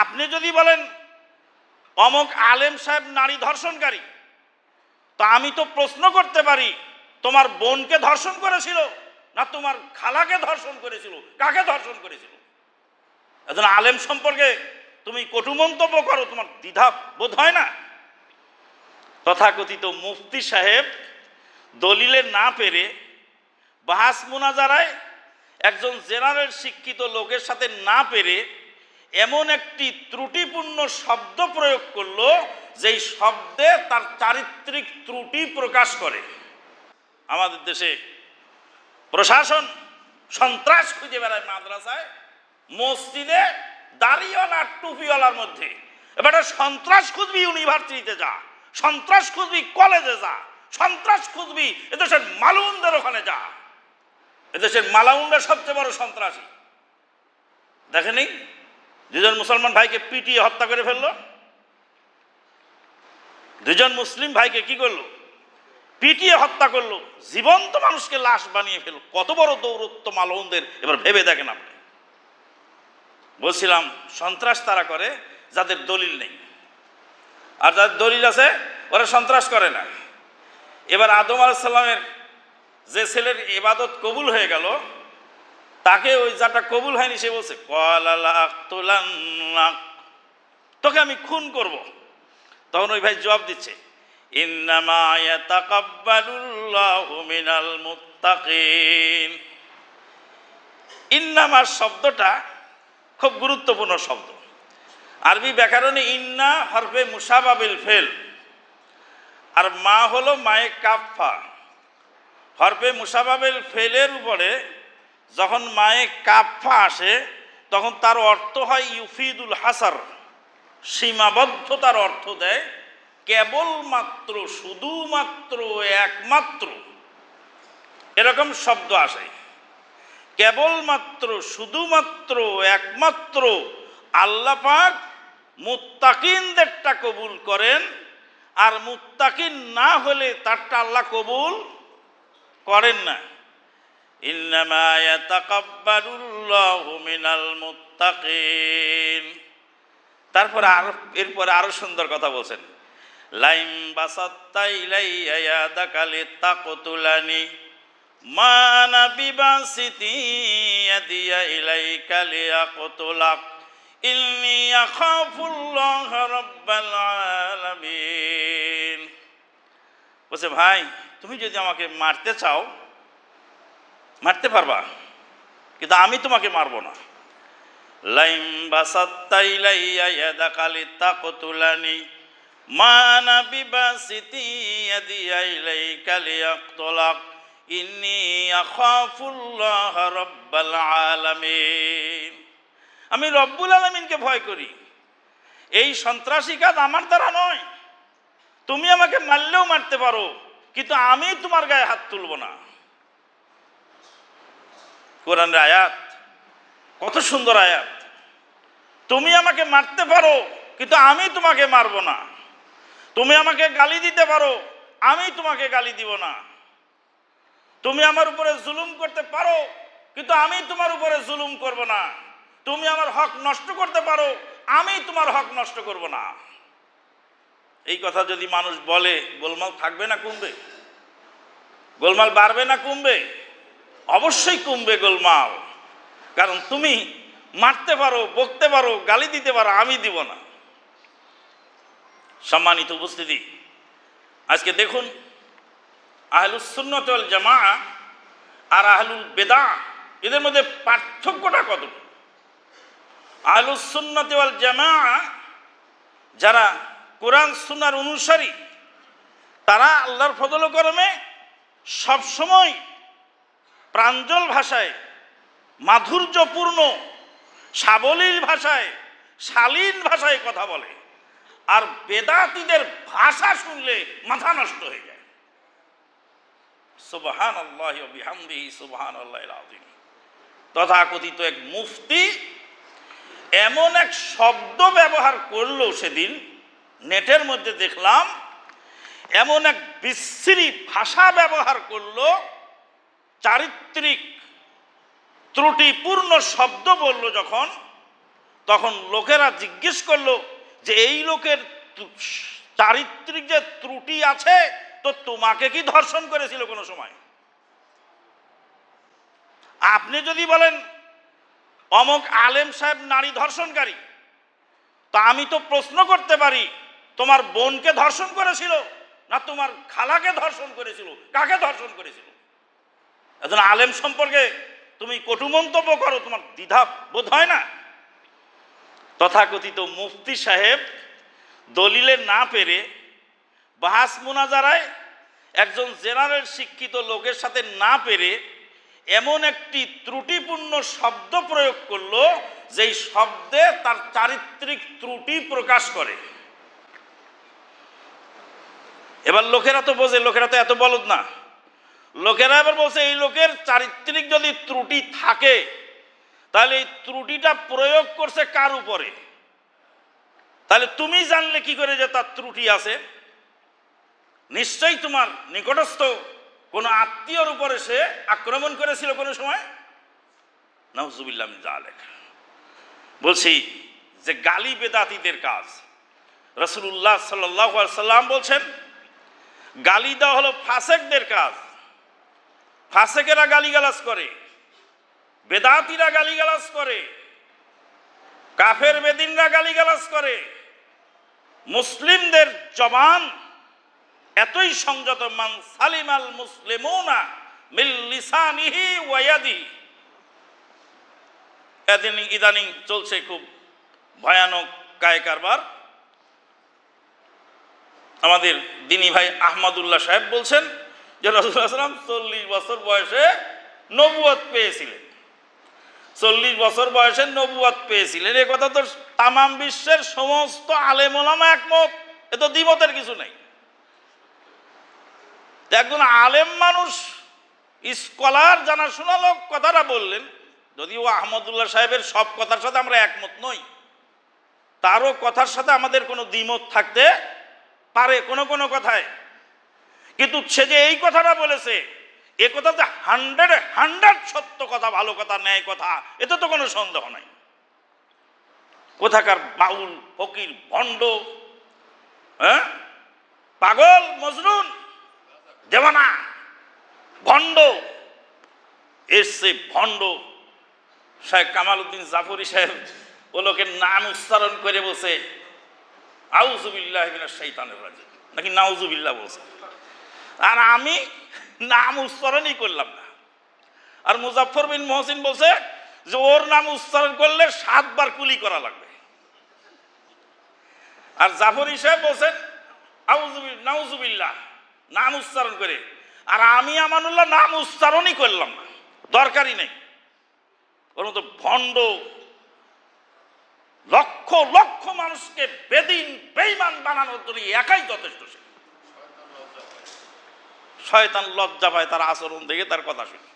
আপনি যদি বলেন, অমক আলেম সাহেব নারী ধর্ষণকারী, তো আমি তো প্রশ্ন করতে পারি, তোমার বোনকে ধর্ষণ করেছিল না তোমার খালাকে ধর্ষণ করেছিল? কাকে ধর্ষণ করেছিল? একজন আলেম সম্পর্কে তুমি কটু মন্তব্য করো, তোমার দ্বিধা বোধ হয় না? তথাকথিত মুফতি সাহেব দলিলে না পেরে বাহাস মুনাজারায় একজন জেনারেল শিক্ষিত লোকের সাথে না পেরে এমন একটি ত্রুটিপূর্ণ শব্দ প্রয়োগ করল, যেই শব্দে তার চারিত্রিক ত্রুটি প্রকাশ করে। আমাদের দেশে প্রশাসন সন্ত্রাস খুঁজে বেড়ায় মাদ্রাসায়, মসজিদে দাড়িওয়ালা টুপিওয়ালার মধ্যে। এবার সন্ত্রাস খুঁজবি ইউনিভার্সিটিতে যা, সন্ত্রাস খুঁজবি কলেজে যা, সন্ত্রাস খুঁজবি এদেশের মালুনদের ওখানে যা। এদেশের মালাউনরা সবচেয়ে বড় সন্ত্রাসী। দেখেনি? দুজন মুসলমান ভাইকে পিটিয়ে হত্যা করে ফেলল। দুজন মুসলিম ভাইকে কি করল? পিটিয়ে হত্যা করল। জীবন্ত মানুষকে লাশ বানিয়ে ফেলল। কত বড় দৌরত্ব মালউনদের এবার ভেবে দেখেন আপনি। বলছিলাম, সন্ত্রাস তারা করে যাদের দলিল নেই। আর যাদের দলিল আছে, ওরা সন্ত্রাস করে না। এবার আদম আলাইসাল্লামের যে ছেলের ইবাদত কবুল হয়ে গেল তাকে ওই যাটা কবুল হয়নি, সে বলছে তোকে আমি খুন করব। তখন ওই ভাই জবাব দিচ্ছে ইন্নামার শব্দটা খুব গুরুত্বপূর্ণ শব্দ। আরবি ব্যাকরণে ইন্না হরফে মুসাবাবিল ফেল। আর মা হলো মায়ে কাফা হরফে মুসাবাবিল ফেলের উপরে যখন মায়ে কাফা আসে, তখন তার অর্থ হয় ইউফিদুল হাসার। সীমাবদ্ধতার অর্থ দেয় কেবলমাত্র, শুধুমাত্র, একমাত্র। এরকম শব্দ আসে। কেবলমাত্র, শুধুমাত্র, একমাত্র আল্লাপাক মুত্তাকিনদেরটা কবুল করেন, আর মুত্তাকিন না হলে তারটা আল্লাহ কবুল করেন না। ইন্নামা ইয়াতাকাব্বালুল্লাহু মিনাল মুত্তাকিন। তারপরে আরও, এরপরে আরও সুন্দর কথা বলছেন। লাইম বাসাত্তা ইলাইয়া ইয়াদাকা লিতাকতুলানি মানা বিবাসিতি ইয়াদিয়া ইলাইকা লিয়াকতুলাক। ইন্নি আখাফুল্লাহ রাব্বাল আলামিন। বলছে, ভাই, তুমি যদি আমাকে মারতে চাও মারতে পারবা? কিন্তু আমি তোমাকে মারবো না। লাইম বাসাত্তা ইলাইয়া ইয়াদাকা লিতাকতুলানি মানা বিবাসিতি ইয়াদিয়া ইলাইকা লিয়াকতুলাক, ইন্নি আখাফুল্লাহ রব্বাল আলামিন। আমি রব্বুল আলমিনকে ভয় করি। এই সন্ত্রাসী কাজ আমার দ্বারা নয়। তুমি আমাকে মারলেও মারতে পারো, কিন্তু আমি তোমার গায়ে হাত তুলব না। কোরআনের আয়াত। কত সুন্দর আয়াত। তুমি আমাকে মারতে পারো, কিন্তু আমি তোমাকে মারবো না। তুমি আমাকে গালি দিতে পারো, আমি তোমাকে গালি দিব না। তুমি আমার উপরে জুলুম করতে পারো, কিন্তু আমি তোমার উপরে জুলুম করব না। তুমি আমার হক নষ্ট করতে পারো, আমি তোমার হক নষ্ট করব না। এই কথা যদি মানুষ বলে, গোলমাল থাকবে না কমবে? গোলমাল বাড়বে না কমবে? অবশ্যই কমবে গোলমাল। কারণ তুমি মারতে পারো, বকতে পারো, গালি দিতে পারো, আমি দিব না। সম্মানিত উপস্থিতি, আজকে দেখুন আহলুসুন্নত ওয়াল জামা আর আহলুল বেদা, এদের মধ্যে পার্থক্যটা কত আহলুসুন্নত ওয়াল জামা যারা কোরআন সুনার অনুসারী, তারা আল্লাহর ফদল করমে সবসময় প্রাঞ্জল ভাষায়, মাধুর্যপূর্ণ, সাবলীল ভাষায়, শালীন ভাষায় কথা বলে। আর বেদাতিদের ভাষা শুনলে মাথা নষ্ট হয়ে যায়। সুবহান আল্লাহ বিহামদিহি সুবহান আল্লাহ আজিম তথাকথিত এক মুফতি এমন এক শব্দ ব্যবহার করল সেদিন, নেটের মধ্যে দেখলাম, এমন এক বিশ্রী ভাষা ব্যবহার করল চারিত্রিক ত্রুটিপূর্ণ শব্দ বলল যখন, তখন লোকেরা জিজ্ঞেস করল যে এই লোকের চারিত্রিক যে ত্রুটি আছে, তো তোমাকে কি ধর্ষণ করেছিল কোনো সময়? আপনি যদি বলেন, অমক আলেম সাহেব নারী ধর্ষণকারী, তা আমি তো প্রশ্ন করতে পারি, তোমার বোনকে ধর্ষণ করেছিল না তোমার খালাকে ধর্ষণ করেছিল? কাকে ধর্ষণ করেছিল? একজন আলেম সম্পর্কে তুমি কটু মন্তব্য করো, তোমার দ্বিধা বোধ হয় না? তথাকথিত মুফতি সাহেব দলিলে না পেরে বাহাস মুনাজারায় একজন জেনারেল শিক্ষিত লোকের সাথে না পেরে এমন একটি ত্রুটিপূর্ণ শব্দ প্রয়োগ করল, যেই শব্দে তার চারিত্রিক ত্রুটি প্রকাশ করে। এবার লোকেরা তো বোঝে, লোকেরা তো এত বলদ না। লোকেরা এবার বলছে, এই লোকের চারিত্রিক যদি ত্রুটি থাকে, তাহলে এই ত্রুটিটা প্রয়োগ করছে কার উপরে? তাহলে তুমি জানলে কি করে যে তার ত্রুটি আছে? নিশ্চয়ই তোমার নিকটস্থ কোনো আত্মীয়র উপরে সে আক্রমণ করেছিল কোনো সময়? জালেক বলছি যে গালি বেদাতিদের কাজ। রসুল্লাহ সাল্লাহ সাল্লাম বলছেন, গালি দেওয়া হলো ফাসেকদের কাজ। ফাসেকেরা গালিগালাজ করে, বেদাতিরা গালিগালাজ করে, কাফের বেদিনরা গালিগালাজ করে। মুসলিমদের জবান এতই সংযত মান মিল লিসানিহি ওয়ায়াদি এদিন ইদানিং চলছে খুব ভয়ানক কায় কারবার আমাদের দিনী ভাই আহমদুল্লাহ সাহেব বলছেন যে সাল্লাম চল্লিশ বছর বয়সে নবুয়ত পেয়েছিলেন। চল্লিশ বছর বয়সে নবুয়াত পেয়েছিলেন। এ কথা তো তামাম বিশ্বের সমস্ত আলেমোলামা একমত। এ তো দ্বিমতের কিছু নেই। একজন আলেম মানুষ, স্কলার, জানাশোনা লোক, কথাটা বললেন, যদিও আহমদুল্লাহ সাহেবের সব কথার সাথে আমরা একমত নই, তারও কথার সাথে আমাদের কোনো দ্বিমত থাকতে পারে কোনো কোনো কথায়। কিন্তু সে যে এই কথাটা বলেছে, এ কথাতে হান্ড্রেড হান্ড্রেড সত্য কথা, ভালো কথা, ন্যায় কথা, এতে তো কোনো সন্দেহ নাই। কোথাকার বাউল, ফকির, ভণ্ড হ্যাঁ? পাগল মজরুন দেওয়ানা, ভণ্ড, এসছে ভণ্ড, শেখ কামাল উদ্দিন জাফরি সাহেব ও লোকের নাম উচ্চারণ করে বসে আউজুবিল্লাহ শৈতানের রাজে নাকি নাউজুবিল্লাহ বলছে? আর আমি নাম উচ্চারণই করলাম না। আর মুজাফর বিন মহসিন বলছে যে ওর নাম উচ্চারণ করলে সাতবার কুলি করা লাগবে। আর জাফরি সাহেব বলছেন নাউজুবিল্লাহ নাম উচ্চারণ করে। আর আমি আমানুল্লাহ নাম উচ্চারণই করলাম না, দরকারই নেই। ওর মতো ভণ্ড, লক্ষ লক্ষ মানুষকে বেদিন বেইমান বানানোর জন্য একাই যথেষ্ট সে। শয়তান লজ্জা পায় তার আচরণ দেখে তার কথা শুনে।